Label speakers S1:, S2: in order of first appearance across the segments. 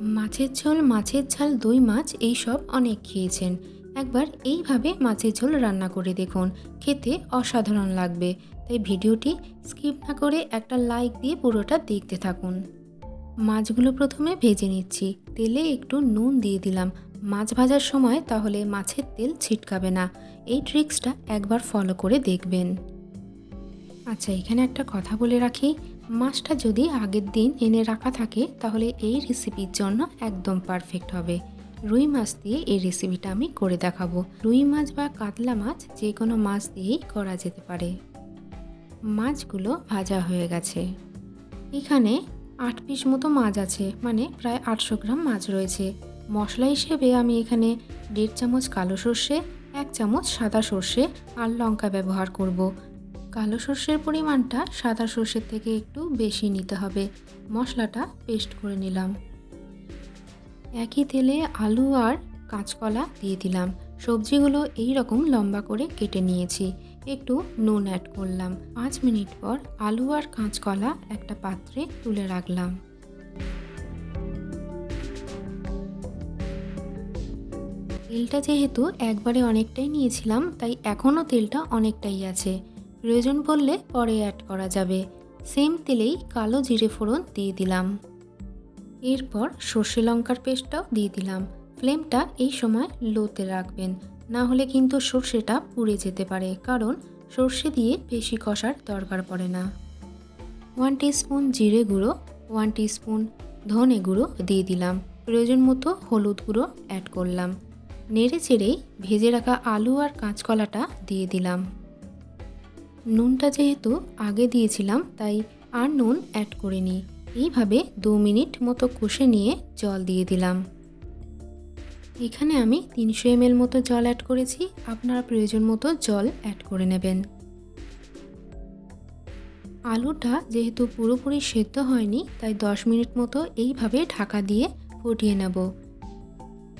S1: মাছের ঝোল, মাছের ঝাল, দই মাছ এইসব অনেক খেয়েছেন। একবার এইভাবে মাছের ঝোল রান্না করে দেখুন, খেতে অসাধারণ লাগবে। তাই ভিডিওটি স্কিপ না করে একটা লাইক দিয়ে পুরোটা দেখতে থাকুন। মাছগুলো প্রথমে ভেজে নিচ্ছি। তেলে একটু নুন দিয়ে দিলাম। মাছ ভাজার সময় তাহলে মাছের তেল ছিটকাবে না। এই ট্রিক্সটা একবার ফলো করে দেখবেন। আচ্ছা এখানে একটা কথা বলে রাখি। মাছটা যদি আগের দিন এনে রাখা থাকে, তাহলে এই রেসিপির জন্য একদম পারফেক্ট হবে। রুই মাছ দিয়ে এই রেসিপিটা আমি করে দেখাবো। রুই মাছ বা কাতলা মাছ যে কোনো মাছ দিয়েই করা যেতে পারে। মাছগুলো ভাজা হয়ে গেছে। এখানে আট পিস মতো মাছ আছে মানে প্রায় আটশো গ্রাম মাছ রয়েছে। মশলা হিসেবে আমি এখানে দেড় চামচ কালো সর্ষে, এক চামচ সাদা সর্ষে আর লঙ্কা ব্যবহার করব। কালো সর্ষের পরিমাণটা সাদা সর্ষের থেকে একটু বেশি নিতে হবে। মশলাটা পেস্ট করে নিলাম। একই তেলে আলু আর কাঁচকলা দিয়ে দিলাম। সবজিগুলো এই রকম লম্বা করে কেটে নিয়েছি। একটু নুন অ্যাড করলাম। পাঁচ মিনিট পর আলু আর কাঁচকলা একটা পাত্রে তুলে রাখলাম। তেলটা যেহেতু একবারে অনেকটাই নিয়েছিলাম, তাই এখনও তেলটা অনেকটাই আছে। প্রয়োজন পড়লে পরে অ্যাড করা যাবে। সেম তেলেই কালো জিরে ফোড়ন দিয়ে দিলাম। এরপর সর্ষে লঙ্কার পেস্টটাও দিয়ে দিলাম। ফ্লেমটা এই সময় লোতে রাখবেন। না হলে কিন্তু সর্ষেটা পুড়ে যেতে পারে, কারণ সর্ষে দিয়ে বেশি কষার দরকার পড়ে না। ওয়ান স্পুন জিরে গুঁড়ো ওয়ান স্পুন ধনে গুঁড়ো দিয়ে দিলাম। প্রয়োজন মতো হলুদ গুঁড়ো অ্যাড করলাম। নেড়ে চেড়েই ভেজে রাখা আলু আর কাঁচকলাটা দিয়ে দিলাম। নুনটা যেহেতু আগে দিয়েছিলাম, তাই আর নুন অ্যাড করিনি। এইভাবে দু মিনিট মতো কষে নিয়ে জল দিয়ে দিলাম। এখানে আমি তিনশো এমএল মতো জল অ্যাড করেছি, আপনারা প্রয়োজন মতো জল অ্যাড করে নেবেন। আলুটা যেহেতু পুরোপুরি সেদ্ধ হয়নি, তাই দশ মিনিট মতো এইভাবে ঢাকা দিয়ে ফুটিয়ে নেব।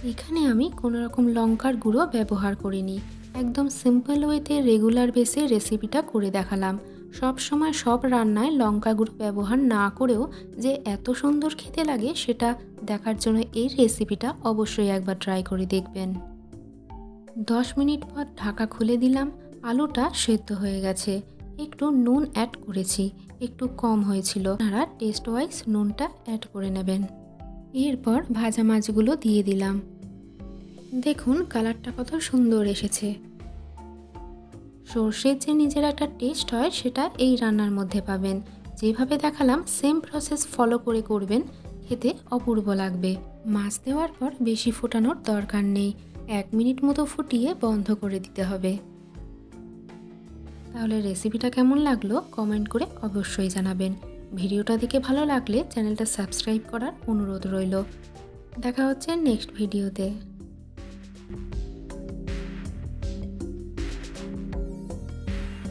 S1: এখানে আমি কোনো রকম লঙ্কার গুঁড়ো ব্যবহার করিনি। একদম সিম্পল ওয়েতে রেগুলার বেসে রেসিপিটা করে দেখালাম। সব সময় সব রান্নায় লঙ্কা গুঁড়ো ব্যবহার না করেও যে এত সুন্দর খেতে লাগে সেটা দেখার জন্য এই রেসিপিটা অবশ্যই একবার ট্রাই করে দেখবেন। দশ মিনিট পর ঢাকা খুলে দিলাম, আলুটা সেদ্ধ হয়ে গেছে। একটু নুন অ্যাড করেছি, একটু কম হয়েছিল। আপনারা টেস্ট ওয়াইজ নুনটা অ্যাড করে নেবেন। এরপর ভাজা মাছগুলো দিয়ে দিলাম। দেখুন, কালারটা কত সুন্দর এসেছে। সর্ষের যে নিজের একটা টেস্ট হয়, সেটা এই রান্নার মধ্যে পাবেন। যেভাবে দেখালাম সেম প্রসেস ফলো করে করবেন। খেতে অপূর্ব লাগবে। মাছ দেওয়ার পর বেশি ফোটানোর দরকার নেই। এক মিনিট মতো ফুটিয়ে বন্ধ করে দিতে হবে। তাহলে রেসিপিটা কেমন লাগল কমেন্ট করে অবশ্যই জানাবেন। ভিডিওটা দেখে ভালো লাগলে চ্যানেলটা সাবস্ক্রাইব করার অনুরোধ রইল। দেখা হচ্ছে নেক্সট ভিডিওতে